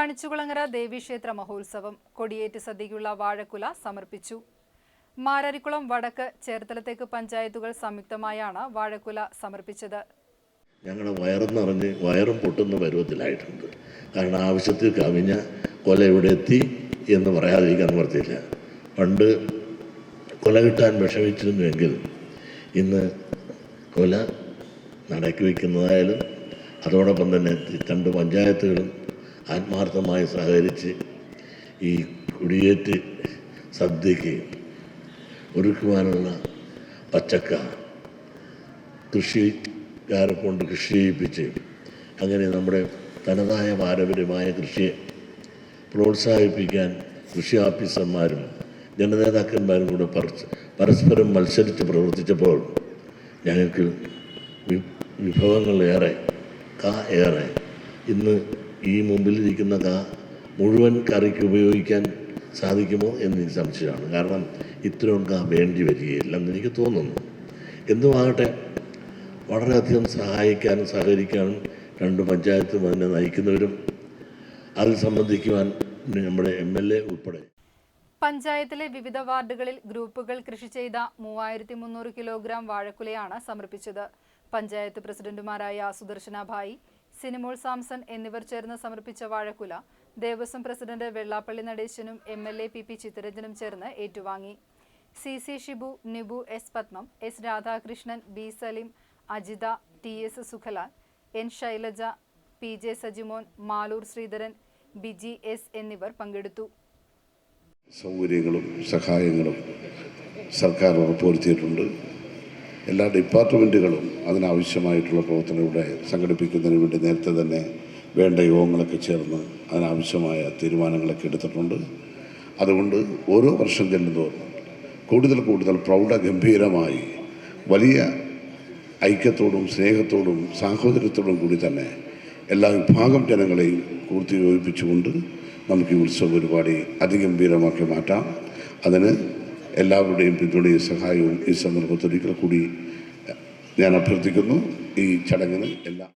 കണിച്ചുകുളങ്ങര ദേവീക്ഷേത്ര മഹോത്സവം കൊടിയേറ്റ് സദ്യയ്ക്കുള്ള വാഴക്കുല സമർപ്പിച്ചു. മാരാരിക്കുളം വടക്ക് ചേർത്തലത്തേക്ക് പഞ്ചായത്തുകൾ സംയുക്തമായാണ് വാഴക്കുല സമർപ്പിച്ചത്. ഞങ്ങളുടെ വയറും നിറഞ്ഞ് വയറും പൊട്ടുന്ന പരുവത്തിലായിട്ടുണ്ട്. കാരണം ആവശ്യത്തിൽ കവിഞ്ഞ കൊല ഇവിടെ എത്തി എന്ന് പറയാതിരിക്കാൻ പറ്റില്ല പണ്ട് കൊല കിട്ടാൻ വിഷമിച്ചിരുന്നുവെങ്കിൽ ഇന്ന് കൊല നടക്കി വയ്ക്കുന്നതായാലും അതോടൊപ്പം തന്നെ രണ്ട് പഞ്ചായത്തുകളും ആത്മാർത്ഥമായി സഹകരിച്ച് ഈ കുടിയേറ്റ് സദ്യക്ക് ഒരുക്കുവാനുള്ള പച്ചക്ക കൃഷിക്കാരെ കൊണ്ട് കൃഷി ചെയ്യിപ്പിച്ച് അങ്ങനെ നമ്മുടെ തനതായ പാരമ്പര്യമായ കൃഷിയെ പ്രോത്സാഹിപ്പിക്കാൻ കൃഷി ഓഫീസർമാരും ജനനേതാക്കന്മാരും കൂടെ പരസ് പരസ്പരം മത്സരിച്ച് പ്രവർത്തിച്ചപ്പോൾ ഞങ്ങൾക്ക് വിഭവങ്ങളേറെ കാ ഏറെ ഇന്ന് ഈ മുമ്പിലിരിക്കുന്ന മുഴുവൻ കറിക്ക് ഉപയോഗിക്കാൻ സാധിക്കുമോ എന്ന് എനിക്ക് സംശയമാണ്. കാരണം ഇത്രയും കാ വേണ്ടി വരികയില്ല എന്ന് എനിക്ക് തോന്നുന്നു. എന്തുമാകട്ടെ വളരെയധികം സഹായിക്കാനും സഹകരിക്കാനും രണ്ട് പഞ്ചായത്തും അതിനെ നയിക്കുന്നവരും അതിൽ സംബന്ധിക്കുവാൻ നമ്മുടെ എം എൽ എ ഉൾപ്പെടെ. പഞ്ചായത്തിലെ വിവിധ വാർഡുകളിൽ ഗ്രൂപ്പുകൾ കൃഷി ചെയ്ത മൂവായിരത്തി മുന്നൂറ് കിലോഗ്രാം വാഴക്കുലയാണ് സമർപ്പിച്ചത്. പഞ്ചായത്ത് പ്രസിഡന്റുമാരായ സുദർശന ഭായി സിനിമോൾ സാംസൺ എന്നിവർ ചേർന്ന് സമർപ്പിച്ച വാഴക്കുല Devaswom president Vellappally നടേശനും M L A P P ചിത്തരഞ്ജനും ചേർന്ന് ഏറ്റുവാങ്ങി. C C Shibu Nibu S Padmam S Radhakrishnan B Saleem Ajitha T S Sukhalal N Shailaja P J Sajimon Maloor Sreedharan Biji S എന്നിവർ പങ്കെടുത്തു. സൗകര്യങ്ങളും സഹായങ്ങളും സർക്കാർ ഉറപ്പുവരുത്തിയിട്ടുണ്ട്. എല്ലാ ഡിപ്പാർട്ട്മെന്റുകളും അതിനാവശ്യമായിട്ടുള്ള പ്രവർത്തനം ഇവിടെ സംഘടിപ്പിക്കുന്നതിന് വേണ്ടി നേരത്തെ തന്നെ വേണ്ട യോഗങ്ങളൊക്കെ ചേർന്ന് അതിനാവശ്യമായ തീരുമാനങ്ങളൊക്കെ എടുത്തിട്ടുണ്ട്. അതുകൊണ്ട് ഓരോ വർഷം ചെല്ലുന്തോറും കൂടുതൽ കൂടുതൽ പ്രൗഢഗംഭീരമായി വലിയ ഐക്യത്തോടും സ്നേഹത്തോടും സാഹോദര്യത്തോടും കൂടി തന്നെ എല്ലാ വിഭാഗം ജനങ്ങളെയും കൂർത്തി യോജിപ്പിച്ചുകൊണ്ട് നമുക്ക് ഈ ഉത്സവ പരിപാടി അതിഗംഭീരമാക്കി മാറ്റാം. അതിന് എല്ലാവരുടെയും പിന്തുണയും സഹായവും ഈ സന്ദർഭത്തിൽ ഒരിക്കൽ കൂടി ഞാൻ അഭ്യർത്ഥിക്കുന്നു. ഈ ചടങ്ങിന് എല്ലാ